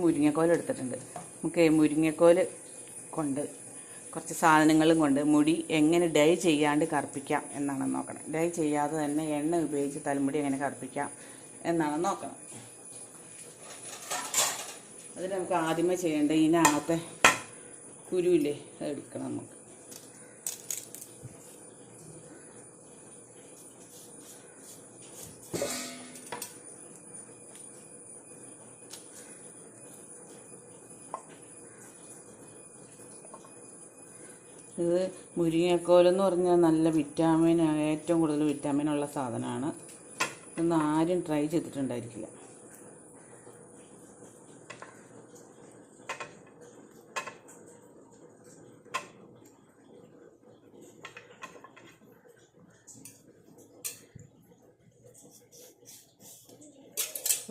മുരിങ്ങക്കോൽ എടുത്തിട്ടുണ്ട്. നമുക്ക് മുരിങ്ങക്കോൽ കൊണ്ട് കുറച്ച് സാധനങ്ങളും കൊണ്ട് മുടി എങ്ങനെ ഡൈ ചെയ്യാണ്ട് കറുപ്പിക്കാം എന്നാണ് നോക്കണം. ഡൈ ചെയ്യാതെ തന്നെ എണ്ണ ഉപയോഗിച്ച് തലമുടി എങ്ങനെ കറുപ്പിക്കാം എന്നാണ് നോക്കണം. അതിന് നമുക്ക് ആദ്യമേ ചെയ്യേണ്ടത് ഇതിനകത്തെ കുരുവില്ലേ അത് എടുക്കണം നമുക്ക്. ഇത് മുരിങ്ങക്കോലെന്ന് പറഞ്ഞാൽ നല്ല വിറ്റാമിൻ ഏറ്റവും കൂടുതൽ വിറ്റാമിൻ ഉള്ള സാധനമാണ്. ഇതൊന്നും ആരും ട്രൈ ചെയ്തിട്ടുണ്ടായിരിക്കില്ല.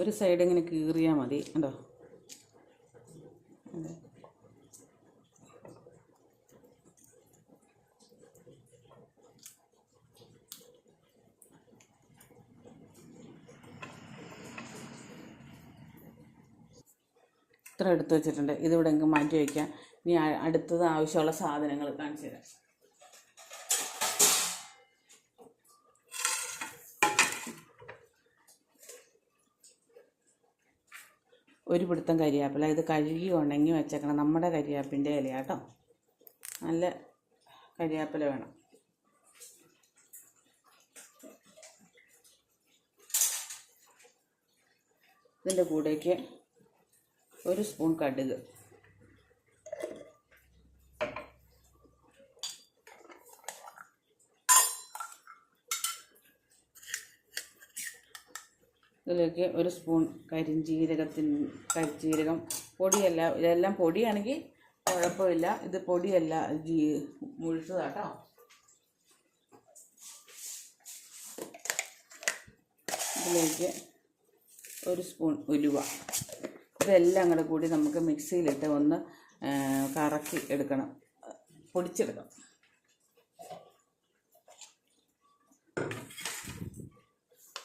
ഒരു സൈഡ് ഇങ്ങനെ കീറിയാൽ മതി. കണ്ടോ? അതെ. ഇത്ര എടുത്ത് വെച്ചിട്ടുണ്ട്. ഇതിവിടെ എങ്കിൽ മാറ്റി വയ്ക്കാം ഇനി അടുത്തത് ആവശ്യമുള്ള സാധനങ്ങൾ കാണിച്ചു തരാം. ഒരു പിടുത്തം കരിയാപ്പില. ഇത് കഴുകി ഉണങ്ങി വെച്ചേക്കണം. നമ്മുടെ കരിയാപ്പിന്റെ ഇല കേട്ടോ നല്ല കരിയാപ്പില വേണം. ഇതിന്റെ കൂടേക്ക് ഒരു സ്പൂൺ കടുക്. ഇതിലേക്ക് ഒരു സ്പൂൺ കരിഞ്ജീരകത്തിന് കരിഞ്ജീരകം പൊടിയല്ല ഇതെല്ലാം പൊടിയാണെങ്കിൽ കുഴപ്പമില്ല. ഇത് പൊടിയല്ല ജീ മുഴുത്തതാട്ടോ. ഇതിലേക്ക് ഒരു സ്പൂൺ ഉലുവ. ഇതെല്ലാം കൂടെ കൂടി നമുക്ക് മിക്സിയിലിട്ട് ഒന്ന് കറക്കി എടുക്കണം. പൊടിച്ചെടുക്കണം.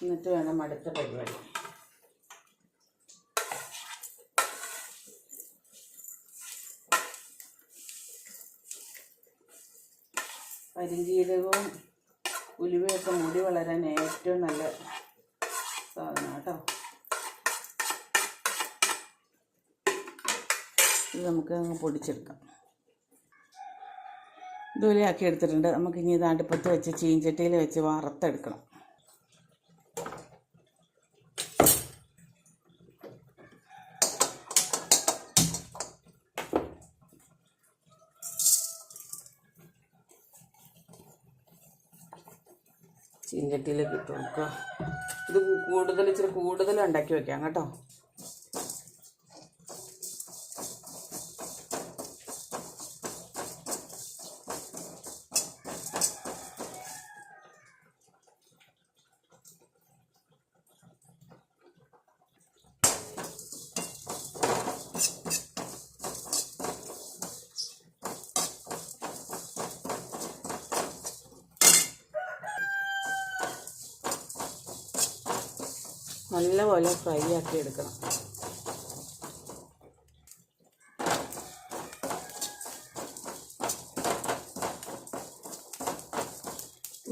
എന്നിട്ട് വേണം അടുത്ത പരിപാടി. കരിഞ്ജീരകവും ഉലുവയൊക്കെ മുടി വളരാൻ ഏറ്റവും നല്ല സാധനം കേട്ടോ. ഇത് നമുക്ക് അങ്ങ് പൊടിച്ചെടുക്കാം. ഇതുപോലെ ആക്കി എടുത്തിട്ടുണ്ട്. നമുക്ക് ഇനി ഇത് അടുപ്പത്ത് വെച്ച് ചീഞ്ചട്ടിയിൽ വെച്ച് വറുത്തെടുക്കണം. ചീഞ്ചട്ടിയിലേക്ക് ഇട്ട് കൊടുക്കുക. ഇത് കൂടുതൽ ഇച്ചിരി കൂടുതൽ ഉണ്ടാക്കി വെക്കാം കേട്ടോ. നല്ലപോലെ ഫ്രൈ ആക്കി എടുക്കണം.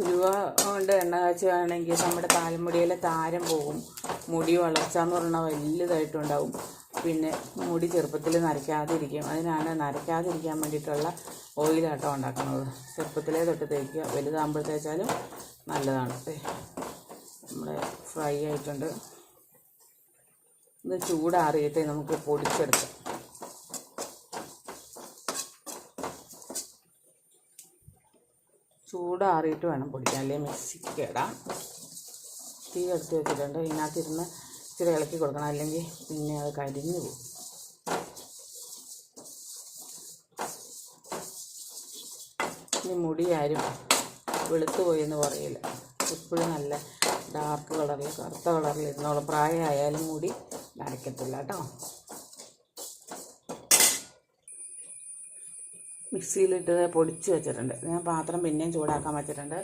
ഉലുവ കൊണ്ട് എണ്ണ കാച്ചുകയാണെങ്കിൽ നമ്മുടെ താൽമുടിയിലെ താരം പോകും. മുടി വളർച്ച എന്ന് പറഞ്ഞാൽ വലുതായിട്ടുണ്ടാവും. പിന്നെ മുടി ചെറുപ്പത്തിൽ നരയ്ക്കാതിരിക്കും. അതിനാണ് നരയ്ക്കാതിരിക്കാൻ വേണ്ടിയിട്ടുള്ള ഓയിലാട്ടോ ഉണ്ടാക്കുന്നത്. ചെറുപ്പത്തിലേ തൊട്ട് തേക്കുക. വലുതാകുമ്പോൾ തേച്ചാലും നല്ലതാണ് നമ്മുടെ ഫ്രൈ ആയിട്ടുണ്ട്. ചൂടാറിയിട്ട് നമുക്ക് പൊടിച്ചെടുക്കാം. ചൂടാറിയിട്ട് വേണം പൊടിക്കാൻ. അല്ലെങ്കിൽ മിക്സിക്ക് ഇടാം തീ എടുത്ത് വെച്ചിട്ടുണ്ട്. ഇതിനകത്തിരുന്ന് ഇച്ചിരി ഇളക്കി കൊടുക്കണം. അല്ലെങ്കിൽ പിന്നെ അത് കരിഞ്ഞു പോകും. ഇനി മുടി ആരും വെളുത്തു പോയെന്ന് പറയില്ല. എപ്പോഴും നല്ല ഡാർക്ക് കളറിൽ കറുത്ത കളറിൽ ഇരുന്നോളം. പ്രായമായാലും മുടി നരയ്ക്കത്തില്ല കേട്ടോ. മിക്സിയിലിട്ട് പൊടിച്ച് വെച്ചിട്ടുണ്ട്. ഞാൻ പാത്രം പിന്നെയും ചൂടാക്കാൻ വെച്ചിട്ടുണ്ട്.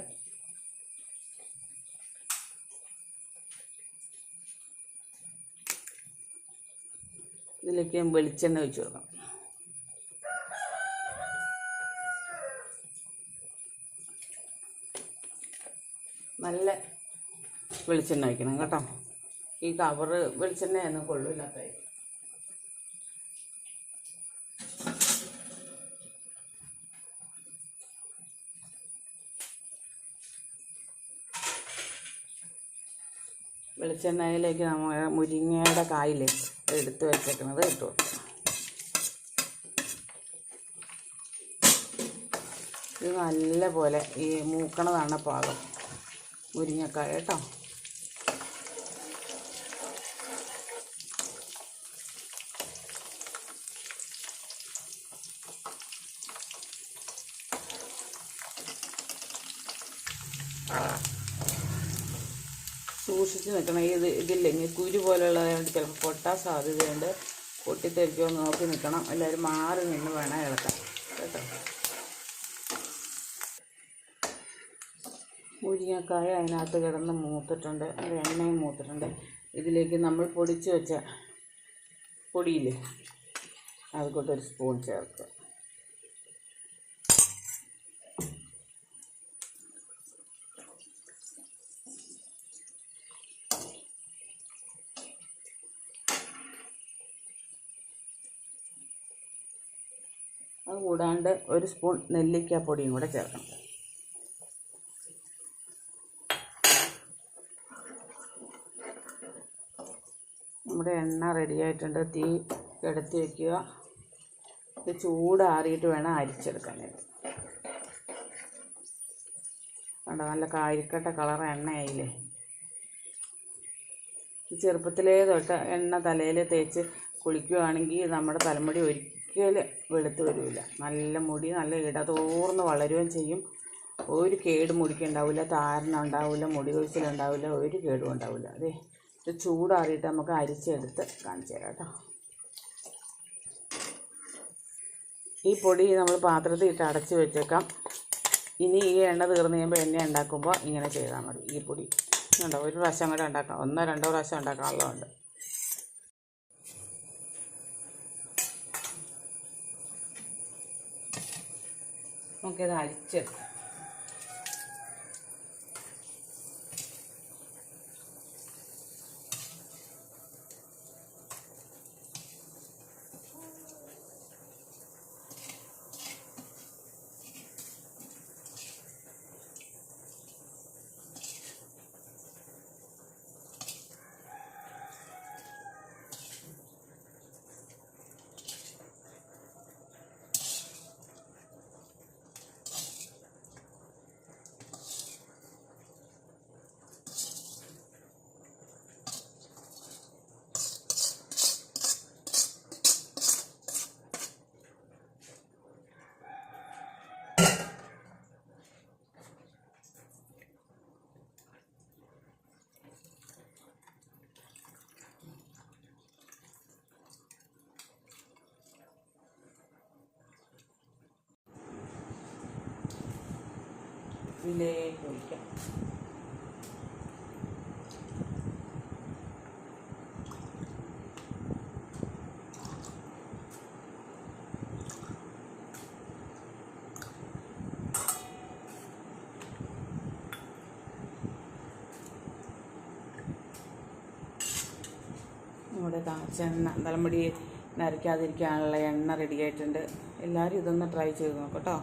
ഇതിലേക്ക് ഇതിലേക്ക് വെളിച്ചെണ്ണ ഒഴിച്ച് കൊടുക്കാം. നല്ല വെളിച്ചെണ്ണ ഒഴിക്കണം കേട്ടോ. ഈ കവറ് വെളിച്ചെണ്ണയൊന്നും കൊള്ളില്ലാത്തായി. വെളിച്ചെണ്ണയിലേക്ക് നമ്മൾ മുരിങ്ങയുടെ കായില്ലേ എടുത്ത് വെച്ചേക്കുന്നത് ഇട്ടു ഇത് നല്ല പോലെ ഈ മൂക്കണതാണ് പാകം. മുരിങ്ങക്കായ കേട്ടോ. സൂക്ഷിച്ച് നിൽക്കണം. ഇത് ഇതില്ലെങ്കിൽ കുരു പോലെയുള്ളതായതുകൊണ്ട് ചിലപ്പോൾ പൊട്ടാൻ സാധ്യതയുണ്ട്. പൊട്ടിത്തെറിക്കോ നോക്കി നിൽക്കണം. എല്ലാവരും മാറി നിന്ന് വേണം ഇളക്കാൻ. കേട്ടോ? മുരിങ്ങക്കായ അതിനകത്ത് കിടന്ന് മൂത്തിട്ടുണ്ട്. അത് എണ്ണയും മൂത്തിട്ടുണ്ട്. ഇതിലേക്ക് നമ്മൾ പൊടിച്ച് വെച്ച പൊടിയില്ലേ? അതുകൊണ്ടൊരു സ്പൂൺ ചേർക്കുക അത് കൂടാണ്ട് ഒരു സ്പൂൺ നെല്ലിക്കാപ്പൊടിയും കൂടെ ചേർക്കണം. നമ്മുടെ എണ്ണ റെഡിയായിട്ടുണ്ട് തീ കിടത്തി വയ്ക്കുക ഇത് ചൂടാറിയിട്ട് വേണം അരിച്ചെടുക്കാനായിട്ട് കണ്ടോ നല്ല കാരിക്കട്ട കളർ എണ്ണയായില്ലേ? ചെറുപ്പത്തിലേ തൊട്ട് എണ്ണ തലയിൽ തേച്ച് കുളിക്കുകയാണെങ്കിൽ നമ്മുടെ തലമുടി ഒരിക്കലും വെളുത്ത് വരില്ല നല്ല മുടി നല്ല ഇടതോർന്ന് വളരുകയും ചെയ്യും. ഒരു കേട് മുടിക്ക് ഉണ്ടാവില്ല താരന ഉണ്ടാവില്ല മുടി കൊഴിച്ചിലുണ്ടാവില്ല ഒരു കേടും ഉണ്ടാവില്ല അതെ ഇത് ചൂടാറിയിട്ട് നമുക്ക് അരിച്ചെടുത്ത് കാണിച്ചു തരാം കേട്ടോ. ഈ പൊടി നമ്മൾ പാത്രത്തിൽ ഇട്ട് അടച്ച് വെച്ചേക്കാം. ഇനി ഈ എണ്ണ തീർന്നു കഴിയുമ്പോൾ എണ്ണ ഉണ്ടാക്കുമ്പോൾ ഇങ്ങനെ ചെയ്താൽ മതി ഈ പൊടി. ഉണ്ടോ ഒരു പ്രാവശ്യം കൂടെ ഉണ്ടാക്കാം. ഒന്നോ രണ്ടോ പ്രാവശ്യം ഉണ്ടാക്കാനുള്ളതുണ്ട്. നമുക്കിത് അരിച്ചെടുക്കാം ഇതിലേക്ക് ഒഴിക്കാം. നമ്മുടെ കാച്ചെണ്ണ തലമുടി നരയ്ക്കാതിരിക്കാനുള്ള എണ്ണ റെഡി ആയിട്ടുണ്ട്. എല്ലാവരും ഇതൊന്ന് ട്രൈ ചെയ്ത് നോക്കട്ടോ